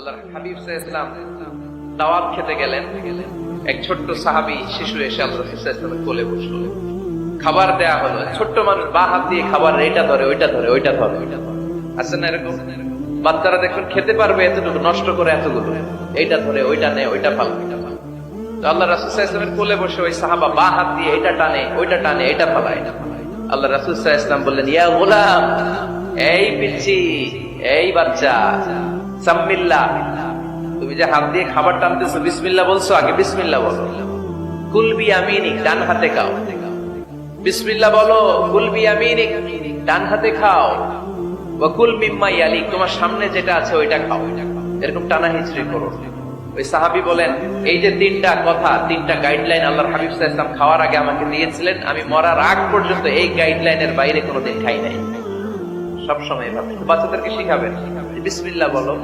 আল্লাহ হাবিব ইসলাম দাওয়াত খেতে গেলেন। এক ছোট্ট সাহাবি শিশু এসে আল্লাহ ইসলামের কোলে বসল। খাবার দেয়া হলো। ছোট্ট মানুষ বা হাত দিয়ে খাবার এইটা ধরে, ওইটা ধরে ওইটা ধরে আছে না এরকম? বাচ্চারা দেখুন খেতে পারবে এতটুকু, নষ্ট করে এতগুলো। এইটা ধরে, ওইটা নেয় ওইটা পাল। তো আল্লাহ রাসুল ইসলামের কোলে বসে ওই সাহাবা বা হাত দিয়ে এটা টানে, ওইটা টানে, এটা ফালা এটা। আল্লাহ রাসুল ইসলাম বললেন, ইয়া গোলাম, এই পিচ্ছি এই বাচ্চা সাম্মিল্লা তুমি যে হাত দিয়ে খাবার টানতেছো, বিসমিল্লা বলছো আগে, বিসমিল্লা বলো। কুলবি আমিনি ডান হাতে খাও। বিসমিল্লা বলো, কুলবি আমিনি ডান হাতে খাও। তোমার সামনে যেটা আছে ওইটা খাও। এরকম টানা হিচড়ি করো। ওই সাহাবি বলেন, এই যে তিনটা কথা, তিনটা গাইডলাইন আল্লাহর হাবিব ওয়াসাল্লাম খাওয়ার আগে আমাকে দিয়েছিলেন, আমি মরার আগ পর্যন্ত এই গাইডলাইনের বাইরে কোনোদিন খাই নাই। সবসময় বাচ্চাদেরকে শিখাবেন। যে বিসমিল্লাহ বলো,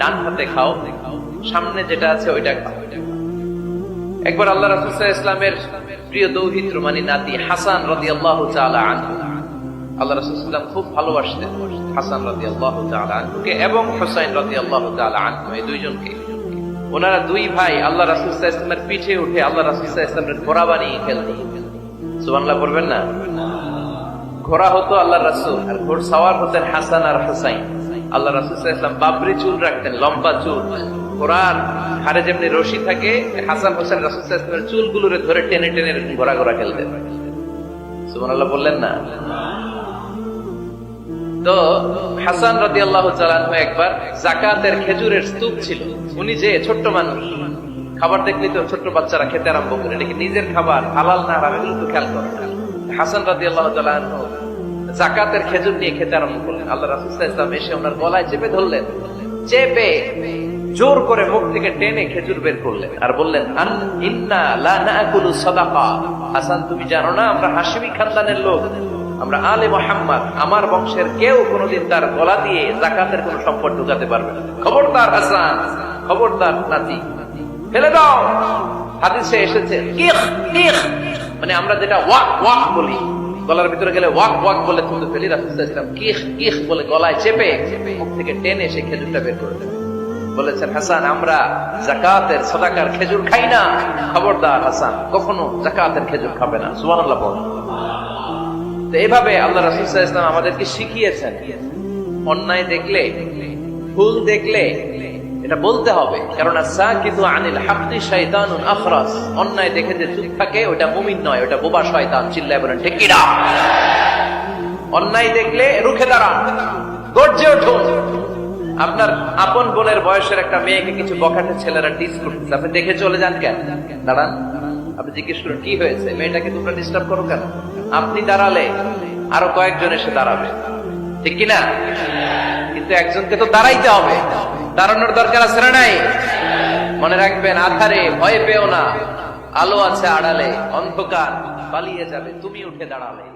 ডান হাতে খাও, সামনে যেটা আছে ওইটা খাও। একবার আল্লাহ রাসূল ইসলামের প্রিয় দৌহিত্র মানে নাতি হাসান আনহু, আল্লাহ রাসূল সাল্লাল্লাহু খুব ভালোবাসতেন হাসান রাদিয়াল্লাহু তাআলা আনহুকে এবং হুসাইন রাদিয়াল্লাহু তাআলা আনহু, এই দুইজনকে। ওনারা দুই ভাই আল্লাহ রাসূল ইসলামের পিঠে উঠে আল্লাহ রাসূল ইসলামের ঘোড়া বানিয়ে খেলতেন। সুবহানাল্লাহ পড়বেন না? ঘোড়া হতো আল্লাহ রাসূল, আর ঘোড় সাওয়ার হতেন হাসান আর হুসাইন। আল্লাহ রাসূল ইসলাম বাবরি চুল রাখতেন, লম্বা চুল। ঘোড়ার হারে যেমনি রশি থাকে, হাসান হোসেন রাসূল ইসলামের চুলগুলোরে ধরে টেনে টেনে ঘোড়া ঘোড়া খেলতেন। সুবহানাল্লাহ বললেন না? তো হাসান রাদি আল্লাহ একবার জাকাতের খেজুরের স্তূপ ছিল। উনি যে ছোট্ট মানুষ, খাবার দেখলে তো ছোট্ট বাচ্চারা খেতে আরম্ভ করে এটা নিজের খাবার, হালাল না হারাম এগুলো তো খেয়াল করে। হাসান রাদি আল্লাহ জাকাতের খেজুর নিয়ে খেতে আরম্ভ করলেন। আল্লাহ এসে ওনার গলায় চেপে ধরলেন। চেপে জোর করে মুখ থেকে টেনে খেজুর বের করলেন আর বললেন হাসান, তুমি জানো না, আমরা হাসিমি খানদানের লোক। আমরা আলে মোহাম্মদ, আমার বংশের কেউ কোনোদিন তার গলা দিয়ে জাকাতের কোন সম্পদ ঢুকাতে পারবে না। খবরদার হাসান, খবরদার নাতি, ফেলে দাও। হাদিসে এসেছে মানে আমরা যেটা ওয়াক ওয়াক বলি, গলার ভিতরে গেলে ওয়াক ওয়াক বলে তুলতে ফেলি রাসুলাম কিখ কিখ বলে গলায় চেপে, মুখ থেকে টেনে সে খেজুরটা বের করে দেবে। বলেছেন, হাসান, আমরা জাকাতের সদাকার খেজুর খাই না। খবরদার, হাসান, কখনো জাকাতের খেজুর খাবে না। সুবহানাল্লাহ বল তো এভাবে আল্লাহ রাসুল ইসলাম আমাদেরকে শিখিয়েছেন। অন্যায় দেখলে, ভুল দেখলে এটা বলতে হবে। কারণ আনিল হাফতি অন্যায় দেখে যে চুপ থাকে, ওটা মুমিন নয়, ওটা বোবা শয়তান, চিল্লায় বলেন অন্যায় দেখলে রুখে দাঁড়ান, গর্জে উঠুন আপনার আপন বোনের বয়সের একটা মেয়েকে কিছু বখাটে ছেলেরা ডিস করতেছে। আপনি দেখে চলে যান কেন? দাঁড়ান, আপনি জিজ্ঞেস করুন, কি হয়েছে? মেয়েটাকে তোমরা ডিস্টার্ব করো কেন? আপনি দাঁড়ালে আরও কয়েকজন এসে দাঁড়াবে। ঠিক কিনা কিন্তু একজনকে তো দাঁড়াইতে হবে। দাঁড়ানোর দরকার আছে না নাই? মনে রাখবেন, আধারে ভয় পেও না। আলো আছে আড়ালে, অন্ধকার পালিয়ে যাবে, তুমি উঠে দাঁড়ালে।